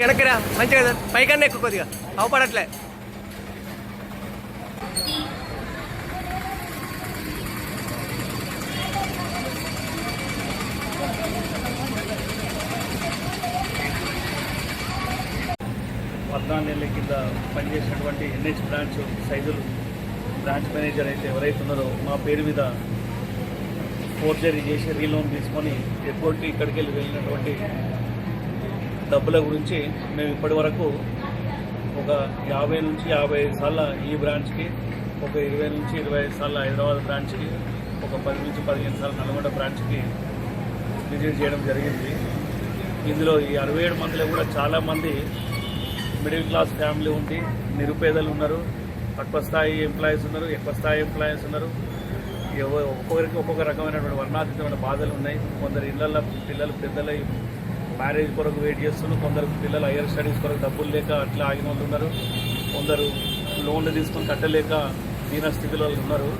వెనక్కిరా మంచిగా పైకన్నా ఎక్కువ కొద్దిగా. అవపడట్లే. పద్నాలుగు నెలల కింద పనిచేసినటువంటి ఎన్హెచ్ బ్రాంచ్ సైజులు. బ్రాంచ్ మేనేజర్ అయితే ఎవరైతే ఉన్నారో మా పేరు మీద ఫోర్జరీ చేసి రీలోన్ తీసుకొని ఎయిర్పోర్ట్కి ఇక్కడికి వెళ్ళి వెళ్ళినటువంటి డబ్బుల గురించి మేము ఇప్పటి వరకు ఒక యాభై నుంచి యాభై ఐదు సార్లు ఈ బ్రాంచ్కి ఒక ఇరవై నుంచి ఇరవై ఐదు సార్లు హైదరాబాద్ బ్రాంచ్కి ఒక పది నుంచి పదిహేను సార్లు నల్గొండ బ్రాంచ్కి విజిట్ చేయడం జరిగింది. ఇందులో ఈ అరవై ఏడు మందిలో కూడా చాలామంది మిడిల్ క్లాస్ ఫ్యామిలీ ఉంది నిరుపేదలు ఉన్నారు. తక్కువ స్థాయి ఎంప్లాయీస్ ఉన్నారు ఎక్కువ స్థాయి ఎంప్లాయీస్ ఉన్నారు. ఒక్కొక్కరికి ఒక్కొక్క రకమైనటువంటి వర్ణాతీతమైన బాధలు ఉన్నాయి. కొందరు ఇళ్ళల్లో పిల్లలు పెద్దలై మ్యారేజ్ కొరకు వెయిట్ చేస్తున్నారు. కొందరు పిల్లలు హైయర్ స్టడీస్ కొరకు డబ్బులు లేక అట్లా ఆగిన వాళ్ళు ఉన్నారు. కొందరు లోన్లు తీసుకొని కట్టలేక దీన స్థితిలో ఉన్నారు.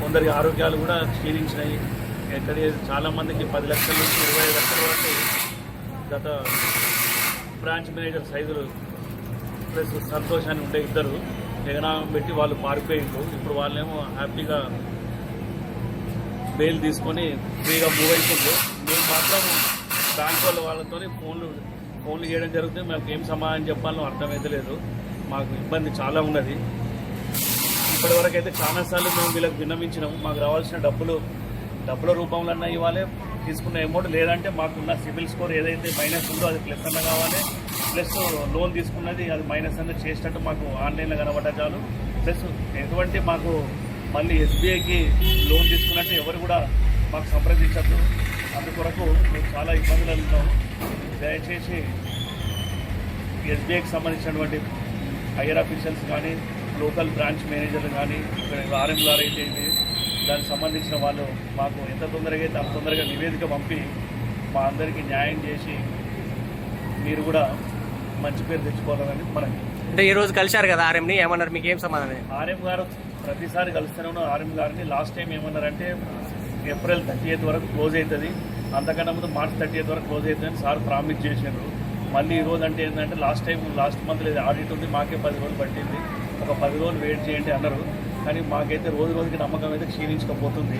కొందరి ఆరోగ్యాలు కూడా క్షీణించినాయి. ఎక్కడ చాలామందికి పది లక్షల నుంచి ఇరవై ఐదు లక్షల వరకు గత బ్రాంచ్ మేనేజర్ సైజులు ప్లస్ సంతోషాన్ని ఉండే ఇద్దరు. జగనామం పెట్టి వాళ్ళు పారిపోయిండ్రు. ఇప్పుడు వాళ్ళేమో హ్యాపీగా బెయిల్ తీసుకొని ఫ్రీగా మూవ్ అవుతుండ్రు మేము మాత్రం బ్యాంక్ వాళ్ళ వాళ్ళతో ఫోన్లు ఫోన్లు చేయడం జరుగుతుంది. మాకు ఏం సమాధానం చెప్పాలో అర్థమైతే లేదు. మాకు ఇబ్బంది చాలా ఉన్నది. ఇప్పటివరకు అయితే చాలాసార్లు మేము వీళ్ళకి విన్నవించినాము. మాకు రావాల్సిన డబ్బులు డబ్బుల రూపంలో అన్నా ఇవ్వాలి. తీసుకున్న అమౌంట్ లేదంటే మాకున్న సిబిల్ స్కోర్ ఏదైతే మైనస్ ఉందో అది ప్లస్ అన్న కావాలి. ప్లస్ లోన్ తీసుకున్నది అది మైనస్ అన్న చేసినట్టు మాకు ఆన్లైన్లో కనబడ్డ చాలు. ప్లస్ ఎటువంటి మాకు మళ్ళీ ఎస్బీఐకి లోన్ తీసుకున్నట్టు ఎవరు కూడా మాకు సంప్రదించద్దు. అందుకొరకు మేము చాలా ఇబ్బందులు ఉన్నాం దయచేసి ఎస్బీఐకి సంబంధించినటువంటి హైయర్ అఫీషియల్స్ కానీ లోకల్ బ్రాంచ్ మేనేజర్లు కానీ ఇక్కడ ఆర్ఎం గారు అయితే దానికి సంబంధించిన వాళ్ళు మాకు ఎంత తొందరగా అయితే అంత తొందరగా నివేదిక పంపి మా అందరికీ న్యాయం చేసి మీరు కూడా మంచి పేరు తెచ్చుకోవాలని మనకి అంటే ఈ రోజు కలిశారు కదా ఆర్ఎంని ఏమన్నారు? మీకు ఏం సమాధానం? ఆర్ఎం గారు ప్రతిసారి కలుస్తూనే ఆర్ఎం గారిని లాస్ట్ టైం ఏమన్నారంటే ఏప్రిల్ థర్టీ ఎయిత్ వరకు క్లోజ్ అవుతుంది. అంతకన్నా ముందు మార్చ్ థర్టీ ఎయిత్ వరకు క్లోజ్ అవుతుందని సార్ ప్రామిస్ చేసిండ్రు. మళ్ళీ ఈ రోజు అంటే ఏంటంటే లాస్ట్ టైం లాస్ట్ మంత్ లేదు ఆడిట్ ఉంది మాకే పది రోజులు పట్టింది. ఒక పది రోజులు వెయిట్ చేయండి అన్నారు. కానీ మాకైతే రోజు రోజుకి నమ్మకం అయితే క్షీణించకపోతుంది.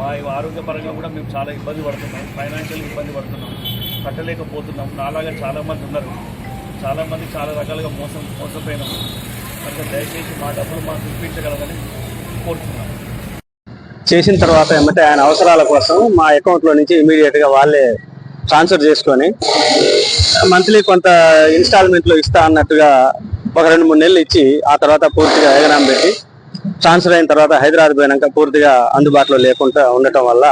మా ఆరోగ్యపరంగా కూడా మేము చాలా ఇబ్బంది పడుతున్నాం ఫైనాన్షియల్ ఇబ్బంది పడుతున్నాం కట్టలేకపోతున్నాం. నాలాగా చాలామంది ఉన్నారు. చాలామంది చాలా రకాలుగా మోసం మోసపోయినాం. కనుక దయచేసి మా డబ్బులు మాకు ఇప్పించగలరని కోరుతున్నాం. చేసిన తర్వాత ఏమంటే ఆయన అవసరాల కోసం మా అకౌంట్లో నుంచి ఇమీడియట్గా వాళ్ళే ట్రాన్స్ఫర్ చేసుకొని మంత్లీ కొంత ఇన్స్టాల్మెంట్లో ఇస్తా అన్నట్టుగా ఒక రెండు మూడు నెలలు ఇచ్చి ఆ తర్వాత పూర్తిగా ఎగనాం పెట్టి ట్రాన్స్ఫర్ అయిన తర్వాత హైదరాబాద్ పోయినాక పూర్తిగా అందుబాటులో లేకుండా ఉండటం వల్ల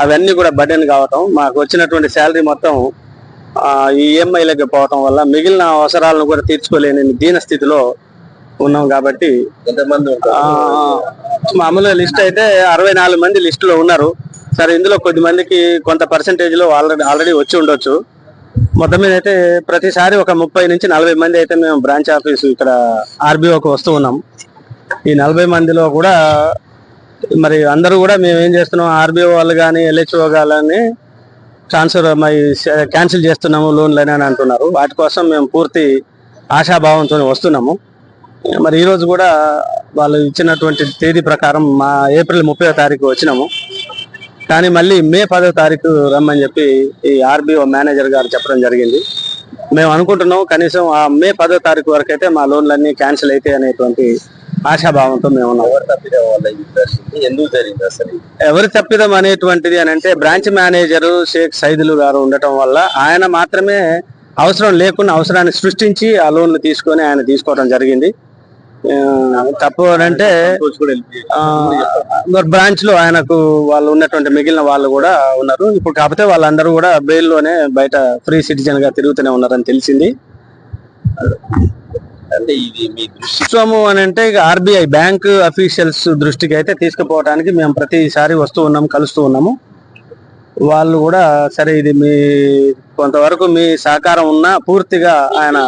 అవన్నీ కూడా బర్డెన్ కావటం మాకు వచ్చినటువంటి శాలరీ మొత్తం ఈఎంఐలకి పోవటం వల్ల మిగిలిన అవసరాలను కూడా తీర్చుకోలేని దీన స్థితిలో ఉన్నాం కాబట్టి మామూలుగా లిస్ట్ అయితే అరవై నాలుగు మంది లిస్ట్లో ఉన్నారు. సరే ఇందులో కొద్ది మందికి కొంత పర్సంటేజ్లో ఆల్రెడీ ఆల్రెడీ వచ్చి ఉండొచ్చు. మొత్తం మీద అయితే ప్రతిసారి ఒక ముప్పై నుంచి నలభై మంది అయితే మేము బ్రాంచ్ ఆఫీస్ ఇక్కడ ఆర్బీఓకి వస్తూ ఉన్నాం. ఈ నలభై మందిలో కూడా మరి అందరూ కూడా మేము ఏం చేస్తున్నాం? ఆర్బీఓ వాళ్ళు కానీ ఎల్హెచ్ఓ కానీ ట్రాన్స్ఫర్ క్యాన్సిల్ చేస్తున్నాము లోన్లు అని అంటున్నారు. వాటి కోసం మేము పూర్తి ఆశాభావంతో వస్తున్నాము. మరి ఈ రోజు కూడా వాళ్ళు ఇచ్చినటువంటి తేదీ ప్రకారం మా ఏప్రిల్ ముప్పై తారీఖు వచ్చినాము. కానీ మళ్ళీ మే పదో తారీఖు రమ్మని చెప్పి ఈ ఆర్బీఓ మేనేజర్ గారు చెప్పడం జరిగింది. మేము అనుకుంటున్నాం కనీసం ఆ మే పదో తారీఖు వరకు అయితే మా లోన్లన్నీ క్యాన్సిల్ అయితే అనేటువంటి ఆశాభావంతో మేము ఉన్నాం ఎందుకు జరిగింది అసలు? ఎవరి తప్పిదం అనేటువంటిది అని అంటే బ్రాంచ్ మేనేజర్ షేక్ సైదులు గారు ఉండటం వల్ల ఆయన మాత్రమే అవసరం లేకుండా అవసరాన్ని సృష్టించి ఆ లోన్లు తీసుకొని ఆయన తీసుకోవడం జరిగింది. తప్పు అంటే బ్రాంచ్లో ఆయనకు వాళ్ళు ఉన్నటువంటి మిగిలిన వాళ్ళు కూడా ఉన్నారు. ఇప్పుడు కాకపోతే వాళ్ళందరూ కూడా బెయిల్లోనే బయట ఫ్రీ సిటిజన్గా తిరుగుతూనే ఉన్నారని తెలిసింది. అంటే ఇది మీ అని అంటే ఇక ఆర్బీఐ బ్యాంక్ అఫీషియల్స్ దృష్టికి అయితే తీసుకుపోవడానికి మేము ప్రతిసారి వస్తూ ఉన్నాము కలుస్తూ ఉన్నాము. వాళ్ళు కూడా సరే ఇది మీ కొంతవరకు మీ సహకారం ఉన్నా పూర్తిగా ఆయన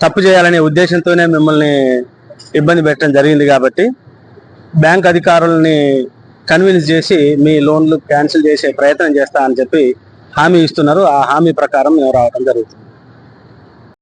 తప్పు చేయాలనే ఉద్దేశంతోనే మిమ్మల్ని ఇబ్బంది పెట్టడం జరిగింది కాబట్టి బ్యాంక్ అధికారులని కన్విన్స్ చేసి మీ లోన్లు క్యాన్సిల్ చేసే ప్రయత్నం చేస్తా అని చెప్పి హామీ ఇస్తున్నారు. ఆ హామీ ప్రకారం మేము రావడం జరుగుతుంది.